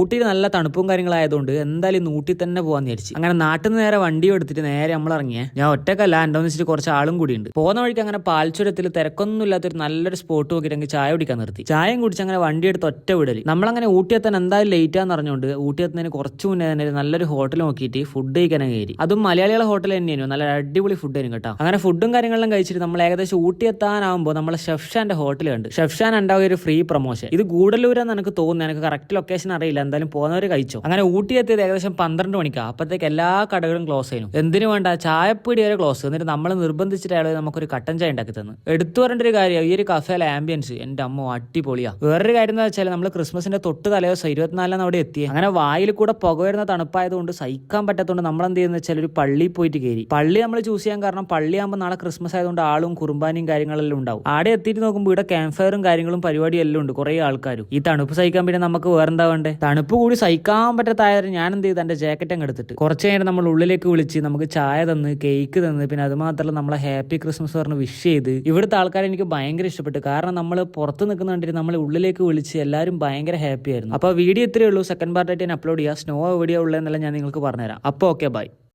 ഊട്ടിയിൽ നല്ല തണുപ്പും കാര്യങ്ങളായതുകൊണ്ട് എന്തായാലും ഇന്ന് ഊട്ടി തന്നെ പോകാൻ വിചാരിച്ചു. അങ്ങനെ നാട്ടിൽ നിന്ന് നേരെ വണ്ടി എടുത്തിട്ട് നേരെ നമ്മൾ ഇറങ്ങിയേ ഞാൻ ഒറ്റക്കല്ല എന്താന്ന് വെച്ചിട്ട് കുറച്ച് ആളും കൂടി ഉണ്ട് പോകുന്ന വഴിക്ക് അങ്ങനെ പാൽച്ചുരത്തിൽ തിരക്കൊന്നും ഇല്ലാത്തൊരു നല്ലൊരു സ്പോട്ട് നോക്കിയിട്ട് ചായ കുടിക്കാൻ നിർത്തി. ചായയും കുടിച്ച് അങ്ങനെ വണ്ടി എടുത്ത് ഒറ്റ വിടൽ നമ്മളങ്ങനെ ഊട്ടി എത്താൻ എന്തായാലും ലേറ്റ് ആണെന്ന് അറിഞ്ഞുകൊണ്ട് ഊട്ടി എത്തുന്നതിന് കുറച്ച് മുന്നേ തന്നെ നല്ലൊരു ഹോട്ടൽ നോക്കിയിട്ട് ഫുഡ് കഴിക്കാനും കയറി. അതും മലയാളികളെ ഹോട്ടൽ തന്നെയായിരുന്നു. നല്ല അടിപൊളി ഫുഡ് ആയിരുന്നു കേട്ടോ. അങ്ങനെ ഫുഡും കാര്യങ്ങളെല്ലാം കഴിച്ചിട്ട് നമ്മൾ ഏകദേശം ഊട്ടി എത്താനാകുമ്പോൾ നമ്മളെ ഷെഫ്ഷാന്റെ ഹോട്ടൽ കണ്ട്. ഷെഫ്ഷാൻ ഉണ്ടാവുക ഒരു ഫ്രീ പ്രൊമോഷൻ ഇത് ഗൂഡലൂരെന്ന് എനിക്ക് തോന്നുന്നു. എനിക്ക് കറക്റ്റ് ലൊക്കേഷൻ അറിയില്ല. എന്തായാലും പോകുന്നവർ കഴിച്ചോ? അങ്ങനെ ഊട്ടി എത്തിയത് ഏകദേശം പന്ത്രണ്ട് മണിക്കാ. അപ്പോഴത്തേക്ക് എല്ലാ കടകളും ക്ലോസ് ചെയ്യുന്നു. എന്തിനു വേണ്ട ചായപ്പീടി വരെ ക്ലോസ് എന്നിട്ട് നമ്മൾ നിർബന്ധിച്ചിട്ട് അയാൾ നമുക്കൊരു കട്ടൻ ചായ ഉണ്ടാക്കി തന്നു. എടുത്തു വരേണ്ട ഒരു കാര്യം ഈ ഒരു കഫേലെ ആംബിയൻസ് എന്റെ അമ്മ അടിപൊളിയാ. വേറൊരു കാര്യം എന്ന് വെച്ചാൽ നമ്മൾ ക്രിസ്മസിന്റെ തൊട്ട് തലേദിവസം ഇരുപത്തിനാലിനാണ് അവിടെ എത്തി അങ്ങനെ വായിൽ കൂടെ പുക വരുന്ന തണുപ്പായതുകൊണ്ട് സഹിക്കാൻ പറ്റാത്തതുകൊണ്ട് നമ്മൾ എന്ത് ചെയ്യുന്ന വെച്ചാൽ ഒരു പള്ളി പോയിട്ട് കയറി പള്ളി നമ്മൾ ചൂസ് ചെയ്യാൻ കാരണം പള്ളിയാകുമ്പോൾ നാളെ ക്രിസ്മസ് ആയതുകൊണ്ട് ആളും കുർബാനയും കാര്യങ്ങളെല്ലാം ഉണ്ടാവും. ആടെ എത്തിയിട്ട് നോക്കുമ്പോൾ ഇവിടെ ക്യാമ്പ് ഫയറും കാര്യങ്ങളും പരിപാടിയും എല്ലാം ഉണ്ട് കുറേ ആൾക്കാരും. ഈ തണുപ്പ് സഹിക്കാൻ പിന്നെ നമുക്ക് വേറെന്താ വേണ്ടേ? തണുപ്പ് കൂടി സഹിക്കാൻ പറ്റാത്തായത് ഞാൻ എന്ത് ചെയ്തു? എന്റെ ജാക്കറ്റ് അങ്ങ് എടുത്തിട്ട് കുറച്ച് നേരം നമ്മൾ ഉള്ളിലേക്ക് വിളിച്ച് നമുക്ക് ചായ തന്ന് കേക്ക് തന്ന് പിന്നെ അത് മാത്രമല്ല നമ്മളെ ഹാപ്പി ക്രിസ്മസ് പറഞ്ഞ് വിഷ് ചെയ്ത് ഇവിടുത്തെ ആൾക്കാരെ എനിക്ക് ഭയങ്കര ഇഷ്ടപ്പെട്ടു. കാരണം നമ്മൾ പുറത്ത് നിൽക്കുന്ന കണ്ടിട്ട് നമ്മൾ ഉള്ളിലേക്ക് വിളിച്ച് എല്ലാവരും ഭയങ്കര ഹാപ്പി ആയിരുന്നു. അപ്പോൾ വീഡിയോ ഇത്രയേ ഉള്ളൂ. സെക്കൻഡ് പാർട്ടായിട്ട് ഞാൻ അപ്ലോഡ് ചെയ്യുക സ്നോ വീഡിയോ ഉള്ളതെന്നല്ല ഞാൻ നിങ്ങൾക്ക് പറഞ്ഞുതരാം. അപ്പോൾ ഓക്കെ ബൈ